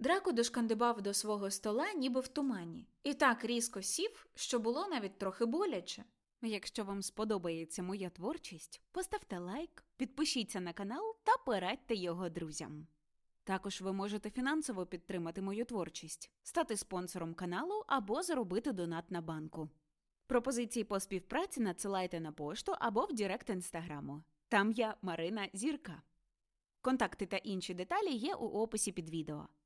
Драко дошкандибав до свого стола, ніби в тумані, і так різко сів, що було навіть трохи боляче. Якщо вам сподобається моя творчість, поставте лайк, підпишіться на канал та порадьте його друзям. Також ви можете фінансово підтримати мою творчість, стати спонсором каналу або зробити донат на банку. Пропозиції по співпраці надсилайте на пошту або в Директ інстаграму. Там я Марина Зірка. Контакти та інші деталі є у описі під відео.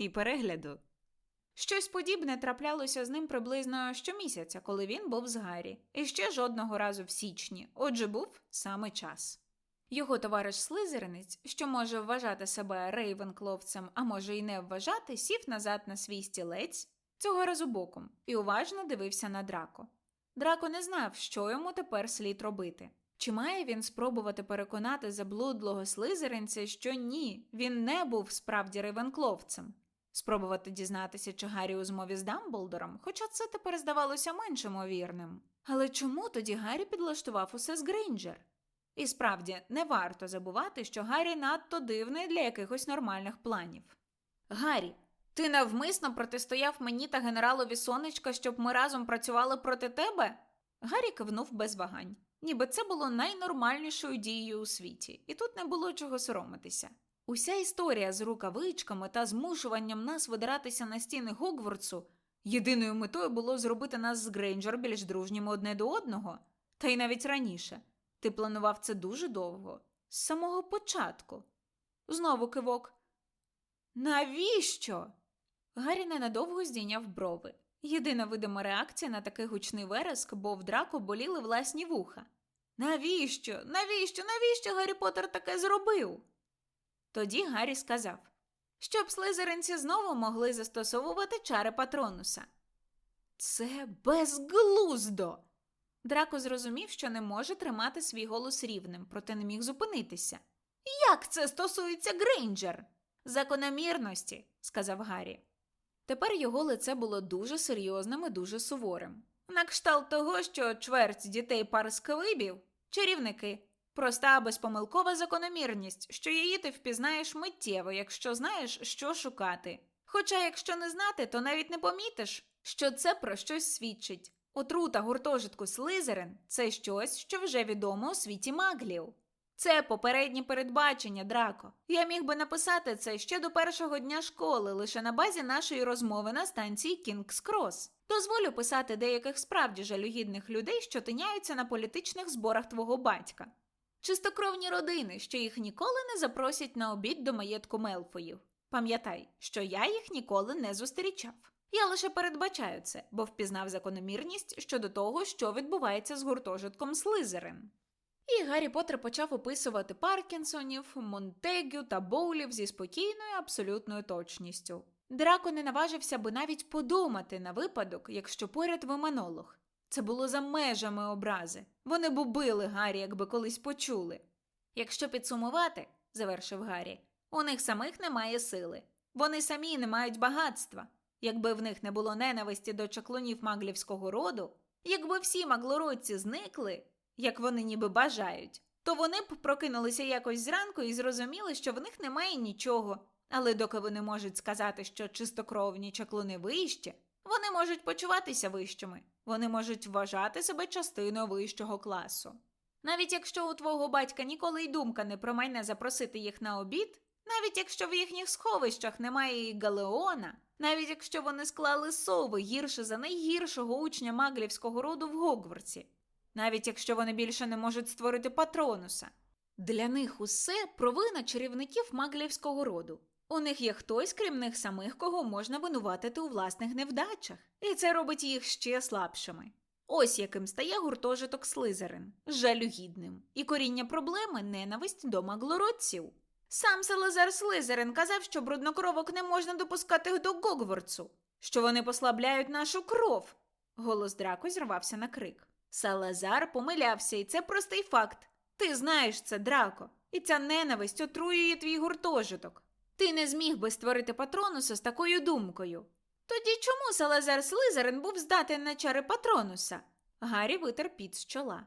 і перегляду! Щось подібне траплялося з ним приблизно щомісяця, коли він був з Гаррі, і ще жодного разу в січні, отже був саме час. Його товариш Слизеринець, що може вважати себе рейвенкловцем, а може й не вважати, сів назад на свій стілець, цього разу боком, і уважно дивився на драко. Драко не знав, що йому тепер слід робити. Чи має він спробувати переконати заблудлого слизеринця, що ні, він не був справді рейвенкловцем? Спробувати дізнатися, чи Гаррі у змові з Дамблдором, хоча це тепер здавалося менш ймовірним. Але чому тоді Гаррі підлаштував усе з Грейнджер? І справді, не варто забувати, що Гаррі надто дивний для якихось нормальних планів. Гаррі, ти навмисно протистояв мені та генералові сонечка, щоб ми разом працювали проти тебе? Гаррі кивнув без вагань, ніби це було найнормальнішою дією у світі, і тут не було чого соромитися. Уся історія з рукавичками та змушуванням нас видиратися на стіни Гогвартсу єдиною метою було зробити нас з Грейнджер більш дружніми одне до одного, та й навіть раніше. Ти планував це дуже довго, з самого початку. Знову кивок. Навіщо? Гаррі ненадовго здійняв брови. Єдина видима реакція на такий гучний вереск, бо в драку боліли власні вуха. Навіщо? Навіщо? Навіщо Гаррі Поттер таке зробив? Тоді Гаррі сказав, щоб слизеринці знову могли застосовувати чари патронуса. Це безглуздо. Драко зрозумів, що не може тримати свій голос рівним, проте не міг зупинитися. Як це стосується Грейнджер? Закономірності, сказав Гаррі. Тепер його лице було дуже серйозним і дуже суворим. На кшталт того, що чверть дітей парсквибів – чарівники. Проста безпомилкова закономірність, що її ти впізнаєш миттєво, якщо знаєш, що шукати. Хоча, якщо не знати, то навіть не помітиш, що це про щось свідчить. Отрута гуртожитку Слизерин це щось, що вже відомо у світі маглів. Це попереднє передбачення, Драко. Я міг би написати це ще до першого дня школи, лише на базі нашої розмови на станції Кінгс Крос. Дозволю писати деяких справді жалюгідних людей, що тиняються на політичних зборах твого батька. Чистокровні родини, що їх ніколи не запросять на обід до маєтку Мелфоїв. Пам'ятай, що я їх ніколи не зустрічав. Я лише передбачаю це, бо впізнав закономірність щодо того, що відбувається з гуртожитком Слизерин. І Гаррі Поттер почав описувати Паркінсонів, Монтегю та Боулів зі спокійною абсолютною точністю. Драко не наважився би навіть подумати на випадок, якщо поряд виманолог. Це було за межами образи. Вони б убили Гаррі, якби колись почули. Якщо підсумувати, завершив Гаррі, у них самих немає сили. Вони самі не мають багатства. Якби в них не було ненависті до чаклунів маглівського роду, якби всі маглородці зникли, як вони ніби бажають, то вони б прокинулися якось зранку і зрозуміли, що в них немає нічого. Але доки вони можуть сказати, що чистокровні чаклуни вище, вони можуть почуватися вищими, вони можуть вважати себе частиною вищого класу. Навіть якщо у твого батька ніколи й думка не промайне запросити їх на обід, навіть якщо в їхніх сховищах немає і галеона, навіть якщо вони склали сови гірше за найгіршого учня маглівського роду в Гогвартсі, навіть якщо вони більше не можуть створити патронуса. Для них усе провина чарівників маглівського роду. У них є хтось, крім них самих, кого можна винуватити у власних невдачах, і це робить їх ще слабшими. Ось яким стає гуртожиток Слизерин жалюгідним, і коріння проблеми ненависть до маглородців. Сам Салазар Слизерин казав, що бруднокровок не можна допускати до Гогвардсу, що вони послабляють нашу кров. Голос Драко зірвався на крик. Салазар помилявся, і це простий факт. Ти знаєш це, Драко, і ця ненависть отруює твій гуртожиток. Ти не зміг би створити патронуса з такою думкою. Тоді чому Салазар Слизерин був здатен на чари патронуса? Гаррі витер піт з чола.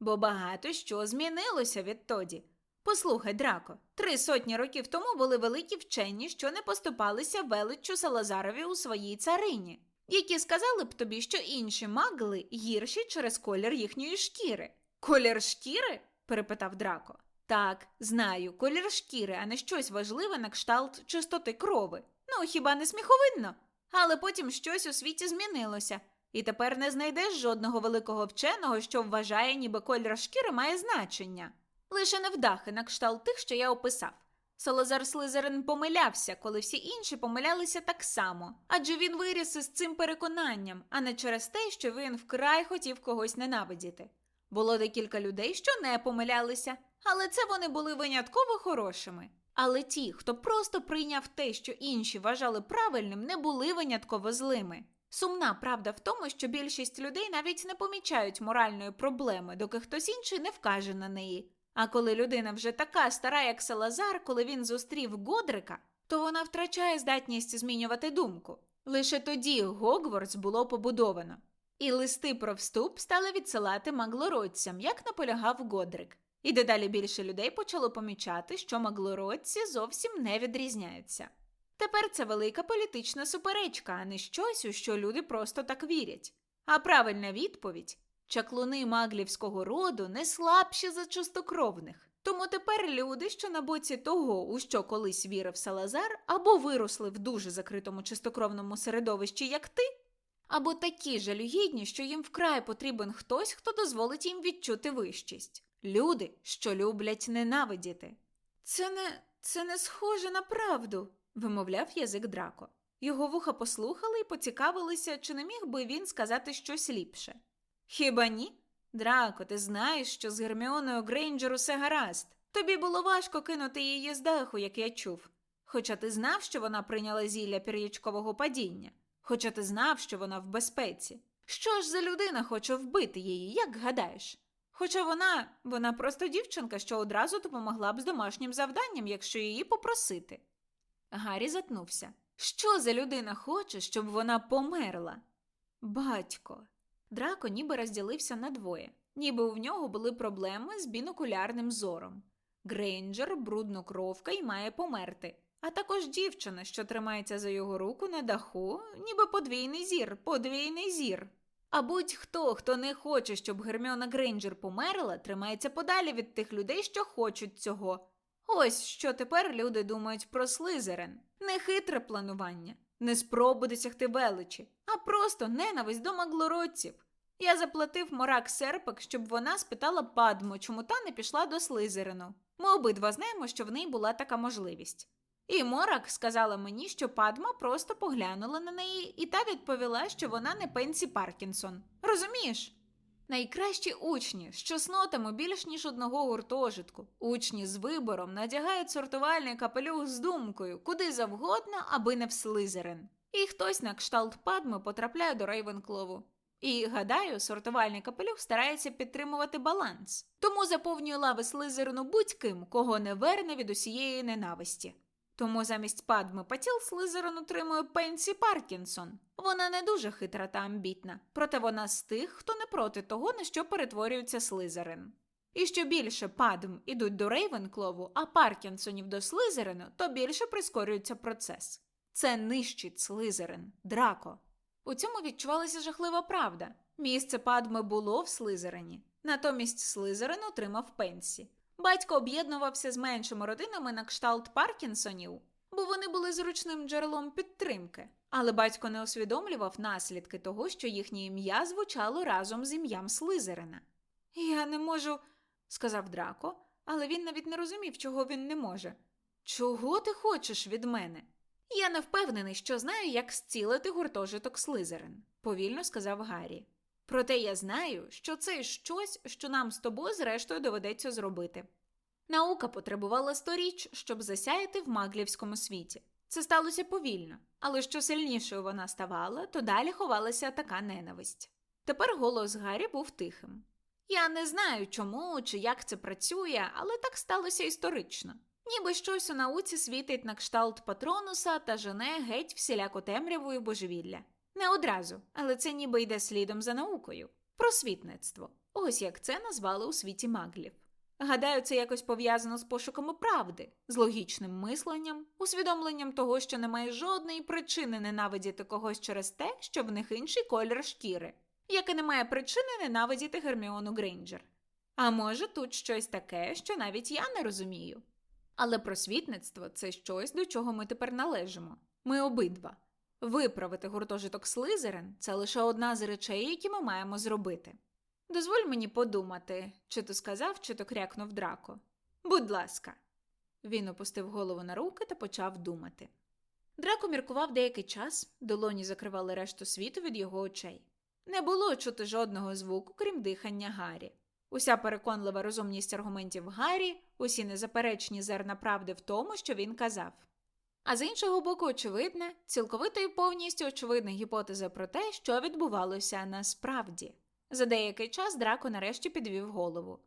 Бо багато що змінилося відтоді. Послухай, Драко, три сотні років тому були великі вчені, що не поступалися величчю Салазарові у своїй царині, які сказали б тобі, що інші магли гірші через колір їхньої шкіри. Колір шкіри? перепитав Драко. Так, знаю, колір шкіри, а не щось важливе на кшталт чистоти крови. Ну, хіба не сміховинно? Але потім щось у світі змінилося, і тепер не знайдеш жодного великого вченого, що вважає, ніби колір шкіри має значення. Лише невдахи на кшталт тих, що я описав. Салазар Слизерин помилявся, коли всі інші помилялися так само, адже він виріс із цим переконанням, а не через те, що він вкрай хотів когось ненавидіти. Було декілька людей, що не помилялися, але це вони були винятково хорошими. Але ті, хто просто прийняв те, що інші вважали правильним, не були винятково злими. Сумна правда в тому, що більшість людей навіть не помічають моральної проблеми, доки хтось інший не вкаже на неї. А коли людина вже така стара, як Салазар, коли він зустрів Годрика, то вона втрачає здатність змінювати думку. Лише тоді Гогвардс було побудовано. І листи про вступ стали відсилати маглородцям, як наполягав Годрик. І дедалі більше людей почало помічати, що маглородці зовсім не відрізняються. Тепер це велика політична суперечка, а не щось, у що люди просто так вірять. А правильна відповідь чаклуни маглівського роду не слабші за чистокровних. Тому тепер люди, що на боці того, у що колись вірив Салазар, або виросли в дуже закритому чистокровному середовищі, як ти, або такі жалюгідні, що їм вкрай потрібен хтось, хто дозволить їм відчути вищість. Люди, що люблять ненавидіти. Це не це не схоже на правду, вимовляв язик Драко. Його вуха послухали і поцікавилися, чи не міг би він сказати щось ліпше. Хіба ні? Драко, ти знаєш, що з Герміоною Грейнджер усе гаразд. Тобі було важко кинути її з даху, як я чув. Хоча ти знав, що вона прийняла зілля пір'ячкового падіння, хоча ти знав, що вона в безпеці. Що ж за людина хоче вбити її, як гадаєш? Хоча вона, вона просто дівчинка, що одразу допомогла б з домашнім завданням, якщо її попросити. Гаррі затнувся. Що за людина хоче, щоб вона померла? Батько. Драко ніби розділився на двоє, ніби у нього були проблеми з бінокулярним зором. Грейнджер бруднокровка й має померти, а також дівчина, що тримається за його руку на даху, ніби подвійний зір, подвійний зір. А будь-хто, хто не хоче, щоб Герміона Грейнджер померла, тримається подалі від тих людей, що хочуть цього. Ось що тепер люди думають про Слизерин. Не хитре планування, не спробу досягти величі, а просто ненависть до маглородців. Я заплатив Морак Серпик, щоб вона спитала Падму, чому та не пішла до Слизерину. Ми обидва знаємо, що в неї була така можливість. І Морак сказала мені, що Падма просто поглянула на неї, і та відповіла, що вона не Пенсі Паркінсон. Розумієш? Найкращі учні з чеснотами більш ніж одного гуртожитку. Учні з вибором надягають сортувальний капелюх з думкою, куди завгодно, аби не в Слизерин. І хтось на кшталт Падми потрапляє до Рейвенклову. І, гадаю, сортувальний капелюх старається підтримувати баланс. Тому заповнює лави Слизерину будь-ким, кого не верне від усієї ненависті. Тому замість Падми Патіл Слизерин утримує Пенсі Паркінсон. Вона не дуже хитра та амбітна, проте вона з тих, хто не проти того, на що перетворюється Слизерин. І що більше Падм ідуть до Рейвенклову, а Паркінсонів до Слизерину, то більше прискорюється процес. Це нищить Слизерин, Драко. У цьому відчувалася жахлива правда. Місце Падми було в Слизерині. Натомість Слизерин отримав Пенсі. Батько об'єднувався з меншими родинами на кшталт Паркінсонів, бо вони були зручним джерелом підтримки. Але батько не усвідомлював наслідки того, що їхнє ім'я звучало разом з ім'ям Слизерина. Я не можу, сказав Драко, але він навіть не розумів, чого він не може. Чого ти хочеш від мене? Я не впевнений, що знаю, як зцілити гуртожиток Слизерин, повільно сказав Гаррі. Проте я знаю, що це щось, що нам з тобою зрештою доведеться зробити. Наука потребувала сторіч, щоб засяяти в маглівському світі. Це сталося повільно, але що сильнішою вона ставала, то далі ховалася така ненависть. Тепер голос Гаррі був тихим. Я не знаю, чому чи як це працює, але так сталося історично. Ніби щось у науці світить на кшталт патронуса та жене геть всіляко темряву і божевілля. Не одразу, але це ніби йде слідом за наукою. Просвітництво. Ось як це назвали у світі маглів. Гадаю, це якось пов'язано з пошуками правди, з логічним мисленням, усвідомленням того, що немає жодної причини ненавидіти когось через те, що в них інший колір шкіри, як і немає причини ненавидіти Герміону Грейнджер. А може, тут щось таке, що навіть я не розумію. Але просвітництво це щось, до чого ми тепер належимо. Ми обидва. Виправити гуртожиток Слизерин це лише одна з речей, які ми маємо зробити. Дозволь мені подумати, чи то сказав, чи то крякнув драко. Будь ласка. Він опустив голову на руки та почав думати. Драко міркував деякий час, долоні закривали решту світу від його очей. Не було чути жодного звуку, крім дихання Гаррі. Уся переконлива розумність аргументів Гаррі, усі незаперечні зерна правди в тому, що він казав. А з іншого боку, очевидне, цілковито і повністю очевидна гіпотеза про те, що відбувалося насправді. За деякий час Драко нарешті підвів голову.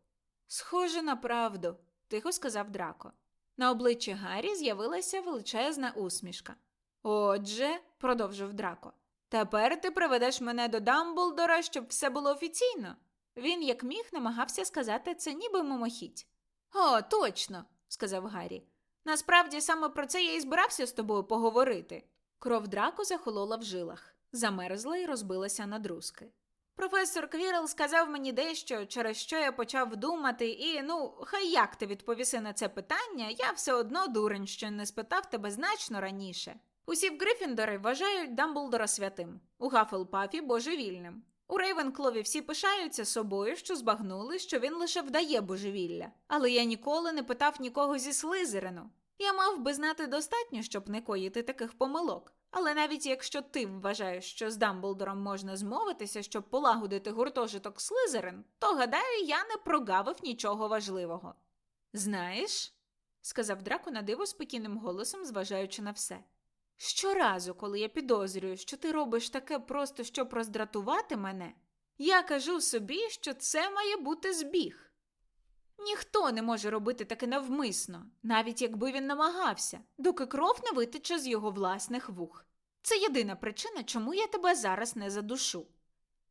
Схоже на правду, тихо сказав Драко. На обличчі Гаррі з'явилася величезна усмішка. Отже, продовжив Драко, тепер ти приведеш мене до Дамблдора, щоб все було офіційно. Він, як міг, намагався сказати це ніби мимохідь. О, точно, сказав Гаррі. Насправді саме про це я і збирався з тобою поговорити. Кров драку захолола в жилах, замерзла і розбилася на друзки. Професор Квірл сказав мені дещо, через що я почав думати, і ну, хай як ти відповіси на це питання, я все одно дурень, що не спитав тебе значно раніше. Усі в Грифіндорі вважають Дамблдора святим, у Гафелпафі божевільним. У Рейвенклові всі пишаються собою, що збагнули, що він лише вдає божевілля. Але я ніколи не питав нікого зі Слизерину. Я мав би знати достатньо, щоб не коїти таких помилок. Але навіть якщо ти вважаєш, що з Дамблдором можна змовитися, щоб полагодити гуртожиток Слизерин, то гадаю, я не прогавив нічого важливого. Знаєш, сказав Драко на диво спокійним голосом, зважаючи на все. Щоразу, коли я підозрюю, що ти робиш таке просто, щоб роздратувати мене, я кажу собі, що це має бути збіг. Ніхто не може робити таке навмисно, навіть якби він намагався, доки кров не витече з його власних вух. Це єдина причина, чому я тебе зараз не задушу.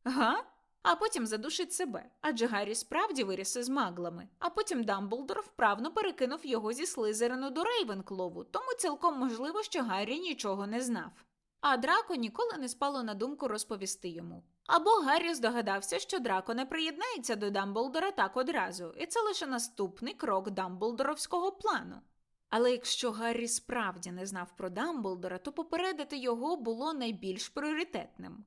Га? А потім задушить себе, адже Гаррі справді виріс із маглами, а потім Дамблдор вправно перекинув його зі Слизерину до Рейвенклову, тому цілком можливо, що Гаррі нічого не знав. А Драко ніколи не спало на думку розповісти йому. Або Гаррі здогадався, що Драко не приєднається до Дамблдора так одразу, і це лише наступний крок Дамблдоровського плану. Але якщо Гаррі справді не знав про Дамблдора, то попередити його було найбільш пріоритетним.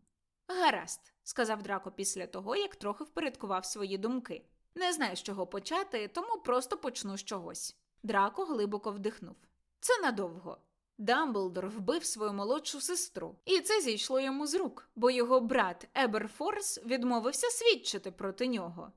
Гаразд, сказав Драко після того, як трохи впорядкував свої думки. Не знаю, з чого почати, тому просто почну з чогось. Драко глибоко вдихнув. Це надовго. Дамблдор вбив свою молодшу сестру, і це зійшло йому з рук, бо його брат Еберфорс відмовився свідчити проти нього.